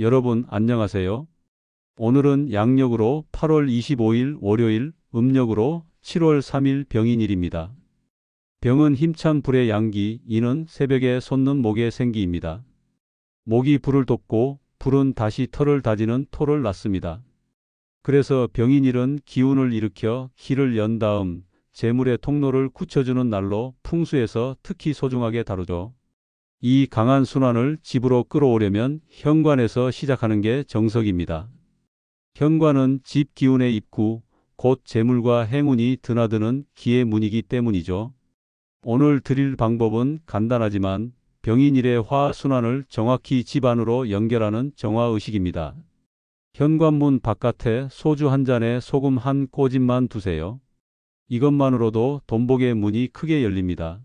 여러분 안녕하세요. 오늘은 양력으로 8월 25일 월요일, 음력으로 7월 3일 병인일입니다. 병은 힘찬 불의 양기, 이는 새벽에 솟는 목의 생기입니다. 목이 불을 돋고 불은 다시 털을 다지는 토를 낳습니다. 그래서 병인일은 기운을 일으켜 기를 연 다음 재물의 통로를 굳혀주는 날로 풍수에서 특히 소중하게 다루죠. 이 강한 순환을 집으로 끌어오려면 현관에서 시작하는 게 정석입니다. 현관은 집 기운의 입구, 곧 재물과 행운이 드나드는 기의 문이기 때문이죠. 오늘 드릴 방법은 간단하지만 병인일의 화순환을 정확히 집 안으로 연결하는 정화의식입니다. 현관문 바깥에 소주 한 잔에 소금 한 꼬집만 두세요. 이것만으로도 돈복의 문이 크게 열립니다.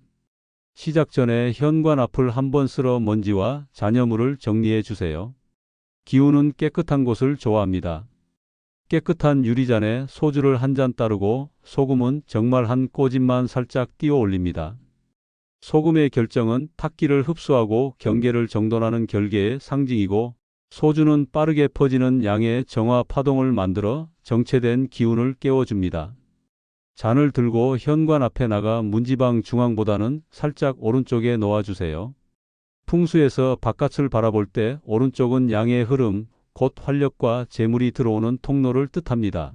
시작 전에 현관 앞을 한번 쓸어 먼지와 잔여물을 정리해 주세요. 기운은 깨끗한 곳을 좋아합니다. 깨끗한 유리잔에 소주를 한 잔 따르고 소금은 정말 한 꼬집만 살짝 띄워 올립니다. 소금의 결정은 탁기를 흡수하고 경계를 정돈하는 결계의 상징이고 소주는 빠르게 퍼지는 양의 정화 파동을 만들어 정체된 기운을 깨워줍니다. 잔을 들고 현관 앞에 나가 문지방 중앙보다는 살짝 오른쪽에 놓아주세요. 풍수에서 바깥을 바라볼 때 오른쪽은 양의 흐름, 곧 활력과 재물이 들어오는 통로를 뜻합니다.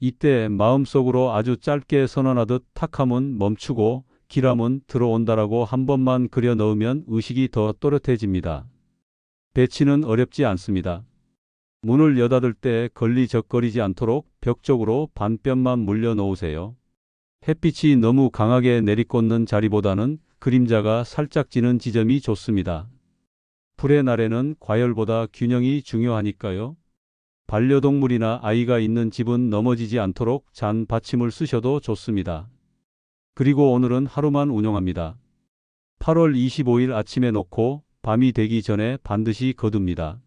이때 마음속으로 아주 짧게 선언하듯 탁함은 멈추고 기람은 들어온다라고 한 번만 그려 넣으면 의식이 더 또렷해집니다. 배치는 어렵지 않습니다. 문을 여닫을 때 걸리적거리지 않도록 벽 쪽으로 반뼘만 물려 놓으세요. 햇빛이 너무 강하게 내리꽂는 자리보다는 그림자가 살짝 지는 지점이 좋습니다. 불의 날에는 과열보다 균형이 중요하니까요. 반려동물이나 아이가 있는 집은 넘어지지 않도록 잔 받침을 쓰셔도 좋습니다. 그리고 오늘은 하루만 운영합니다. 8월 25일 아침에 놓고 밤이 되기 전에 반드시 거둡니다.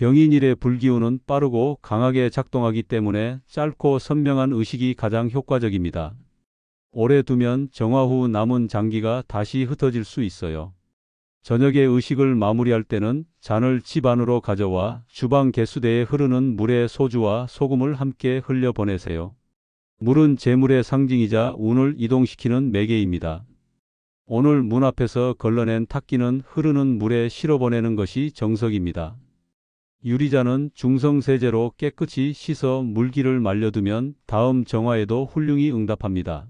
병인일의 불기운은 빠르고 강하게 작동하기 때문에 짧고 선명한 의식이 가장 효과적입니다. 오래 두면 정화 후 남은 장기가 다시 흩어질 수 있어요. 저녁에 의식을 마무리할 때는 잔을 집 안으로 가져와 주방 개수대에 흐르는 물에 소주와 소금을 함께 흘려 보내세요. 물은 재물의 상징이자 운을 이동시키는 매개입니다. 오늘 문 앞에서 걸러낸 탁기는 흐르는 물에 실어 보내는 것이 정석입니다. 유리잔은 중성세제로 깨끗이 씻어 물기를 말려두면 다음 정화에도 훌륭히 응답합니다.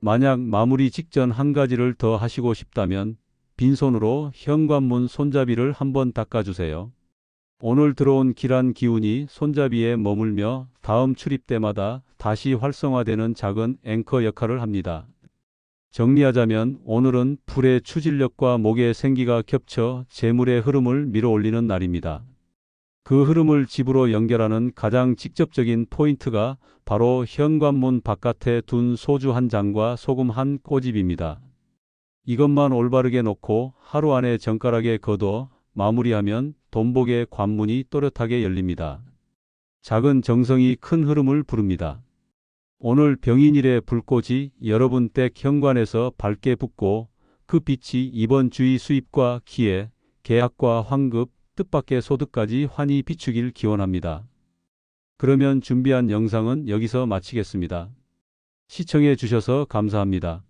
만약 마무리 직전 한 가지를 더 하시고 싶다면 빈손으로 현관문 손잡이를 한번 닦아주세요. 오늘 들어온 기란 기운이 손잡이에 머물며 다음 출입 때마다 다시 활성화되는 작은 앵커 역할을 합니다. 정리하자면 오늘은 불의 추진력과 목의 생기가 겹쳐 재물의 흐름을 밀어올리는 날입니다. 그 흐름을 집으로 연결하는 가장 직접적인 포인트가 바로 현관문 바깥에 둔 소주 한 잔과 소금 한 꼬집입니다. 이것만 올바르게 놓고 하루 안에 정가락에 거둬 마무리하면 돈복의 관문이 또렷하게 열립니다. 작은 정성이 큰 흐름을 부릅니다. 오늘 병인일의 불꽃이 여러분 댁 현관에서 밝게 붙고 그 빛이 이번 주의 수입과 기회, 계약과 환급, 뜻밖의 소득까지 환히 비추길 기원합니다. 그러면 준비한 영상은 여기서 마치겠습니다. 시청해 주셔서 감사합니다.